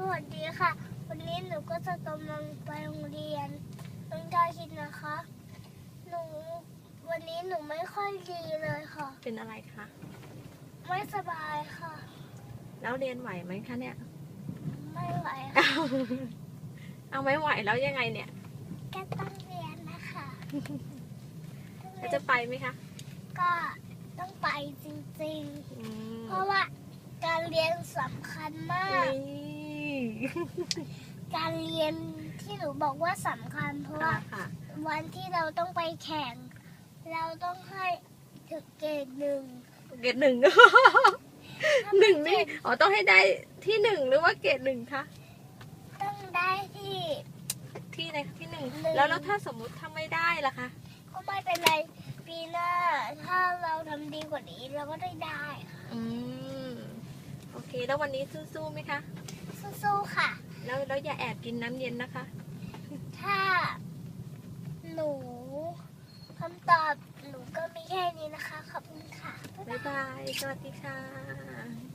สวัสดีค่ะ วันนี้หนูก็จะกำลังไปโรงเรียนน้องดาวคิดนะคะ หนูวันนี้หนูไม่ค่อยดีเลยค่ะ เป็นอะไรคะ ไม่สบายค่ะ แล้วเรียนไหวไหมคะเนี่ย ไม่ไหวค่ะ เอาไม่ไหวแล้วยังไงเนี่ยก็ต้องเรียนนะคะแล้วจะไปไหมคะ ก็ต้องไปจริงอืมๆ เพราะว่าการเรียนสำคัญมาก นี่ การเรียนที่หนูบอกว่าสำคัญเพราะค่ะว่าค่ะ วันที่เราต้องไปแข่ง เราต้องให้ถึงเกรดหนึ่งเกรดหนึ่ง หนึ่งนี่อ๋อต้องให้ได้ที่หนึ่งหรือว่าเกรดหนึ่งคะต้องได้ที่ที่ไหนคะที่หนึ่งหนึ่งแล้วแล้วถ้าสมมุติถ้าไม่ได้ล่ะคะก็ไม่เป็นไรปีหน้าถ้าเราทำดีกว่านี้เราก็ได้ได้ค่ะอืมโอเค แล้ววันนี้สู้ๆไหมคะ สู้ๆค่ะ แล้วแล้วอย่าแอบกินน้ำเย็นนะคะ ถ้า หนูคำตอบหนูก็มีแค่นี้นะคะ ขอบคุณค่ะ บ๊ายบายบ๊ายบายสวัสดีค่ะ